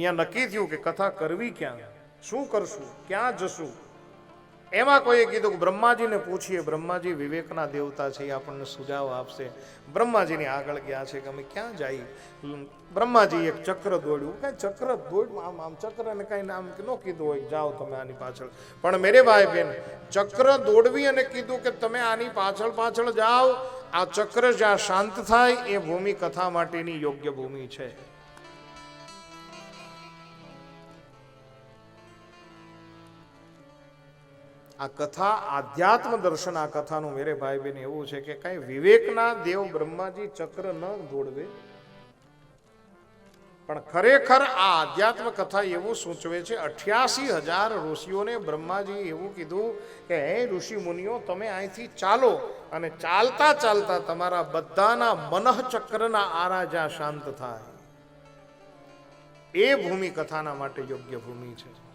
અહીંયા નક્કી થયું કે કથા કરવી ક્યાં? શું કરશું? ક્યાં જશું? એમાં કોઈએ કીધું કે બ્રહ્માજીને પૂછીએ, બ્રહ્માજી, વિવેકના દેવતા છે, એ આપણને સુજાવ આપશે. બ્રહ્માજીની આગળ ગયા છે કે અમે ક્યાં જઈએ બ્રહ્માજી એક ચક્ર દોડ્યું. કાંઈ ચક્ર દોડ્યું? આમ આમ ચક્રને કાંઈ નામ ન કીધું હોય જાઓ તમે આની પાછળ. પણ મેરે ભાઈ બેન, ચક્ર દોડવી અને કીધું કે તમે આની પાછળ પાછળ જાઓ, આ ચક્ર જ્યાં શાંત થાય, એ ભૂમિ કથા માટેની યોગ્ય ભૂમિ છે. આ કથા, આધ્યાત્મ દર્શન, આ કથાનું મેરે ભાઈ બેન એવું છે કે કઈ વિવેકના દેવ બ્રહ્માજી ચક્ર ન દોડવે. પણ ખરેખર આ આધ્યાત્મ કથા એવું સૂચવે છે, અઠ્યાસી હજાર ઋષિઓને બ્રહ્માજી એવું કીધું કે, હે ઋષિ મુનિઓ તમે અહીંથી ચાલો અને ચાલતા ચાલતા તમારા બધાના મનઃ ચક્રના આરાજા શાંત થાય. એ ભૂમિ કથાના માટે યોગ્ય ભૂમિ છે.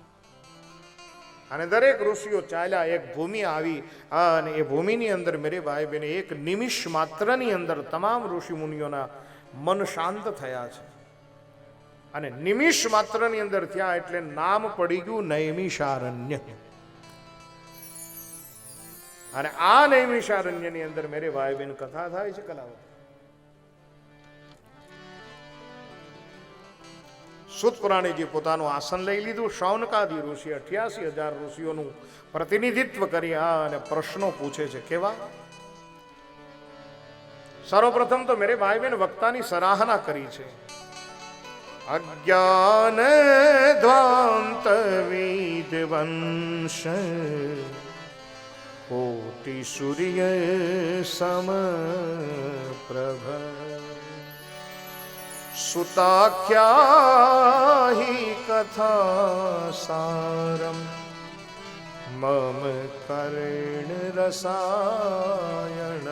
અને દરેક ઋષિઓ ચાલ્યા એક ભૂમિ આવી. અને એ ભૂમિની અંદર મેરે ભાઈ બહેને એક નિમિષ માત્રની અંદર તમામ ઋષિ મુનિઓના મન શાંત થયા છે. અને નિમિષ માત્રની અંદર થયા એટલે નામ પડી ગયું નૈમિષારણ્ય. અને આ નૈમિષારણ્યની અંદર મેરે ભાઈ બહેન કથા થાય છે, કલાવત. સુત પુરાણીજી પોતાનું આસન લઈ લીધું. શૌનકાદી ઋષિ અઠ્યાસી હજાર ઋષિઓનું પ્રતિનિધિત્વ કરી આ અને પ્રશ્નો પૂછે છે, કેવા? સર્વપ્રથમ તો મેરે ભાઈ બહેન વક્તાની સરાહના કરી છે. અજ્ઞાન ધ્વાંત વિદવંશ કોટી સૂર્ય સમ પ્રભ સુતાખ્યા કથા સારમ મમ કર્ણ રસાયણ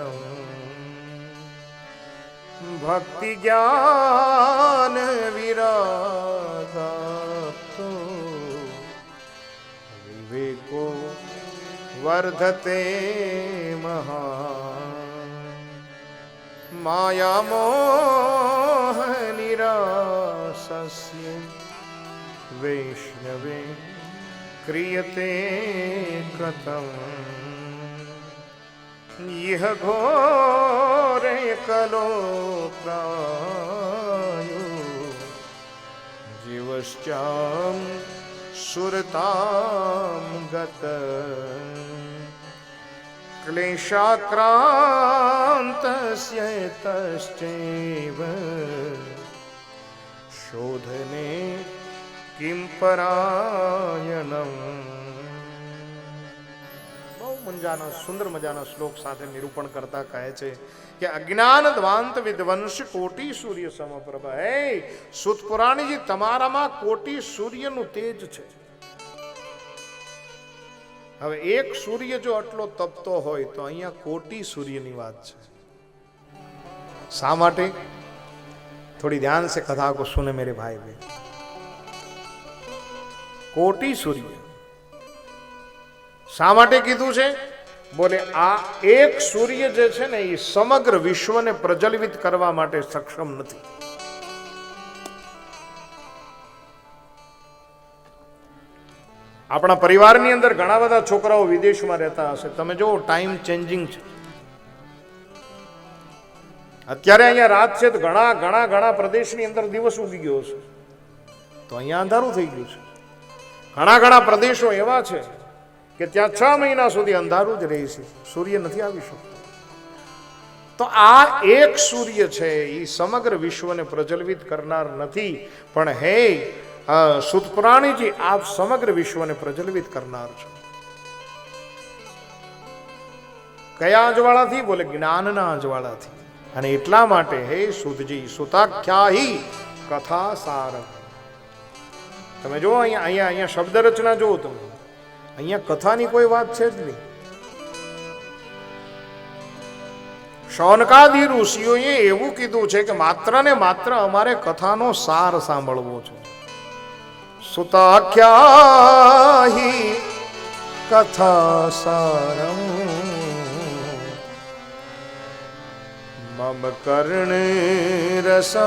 ભક્તિ જ્ઞાન વિરાગાપ્તો વિવેકો વર્ધતે મહા માયામોહ वैष्णवास्य वैष्णवे क्रियते कृतम् इह घोरे कलो प्रायो जीवश्चां सुरतां गत क्लेशाक्रान्तस्य तश्चैव शोधने किं परायणम् બહુ મજાના સુંદર મજાના શ્લોક સાથે નિરૂપણ કરતા કહે છે કે અજ્ઞાન દ્વાંત વિધ્વંશ કોટી સૂર્ય સમપ્રભ હે સુત પુરાણીજી તમારામાં કોટી સૂર્યનું તેજ છે હવે એક સૂર્ય જો આટલો તપતો હોય તો અહીંયા કોટી સૂર્યની વાત છે શા માટે થોડી ધ્યાન से कथा को सुने मेरे भाई बहन કોટી સૂર્ય શા માટે કીધું છે બોલે આ એક સૂર્ય જે છે ને એ સમગ્ર વિશ્વને પ્રજ્વલિત કરવા માટે સક્ષમ નથી આપણા પરિવારની અંદર ઘણા બધા છોકરાઓ વિદેશમાં રહેતા હશે તમે જો ટાઈમ ચેન્જિંગ છે અત્યારે અહીંયા રાત છે તો ઘણા ઘણા ઘણા પ્રદેશની અંદર દિવસ ઉગી ગયો છે તો અહીંયા અંધારું થઈ ગયું છે. ઘણા ઘણા પ્રદેશો એવા છે કે ત્યાં છ મહિના સુધી અંધારું જ રહે છે. સૂર્ય નથી આવી શકતો. તો આ એક સૂર્ય છે, એ સમગ્ર વિશ્વને પ્રજ્વલિત કરનાર નથી. પણ હે સુતપ્રાણીજી આપ સમગ્ર વિશ્વને પ્રજ્વલિત કરનાર છો. કયા અજવાળાથી? બોલે જ્ઞાનના અજવાળાથી. અને એટલા માટે હે સુધજી, સુતાખ્યાહી કથા સાર. તમે જો અહીંયા અહીંયા અહીંયા શબ્દ રચના જુઓ તમે. અહીંયા કથાની કોઈ વાત છે જ નહીં. શૌનકાદી ઋષિઓએ એવું કીધું છે કે માત્ર ને માત્ર અમારે કથાનો સાર સાંભળવો છે. સુતાખ્યાહી કથા સારમ. मम कर्णे रसायणम्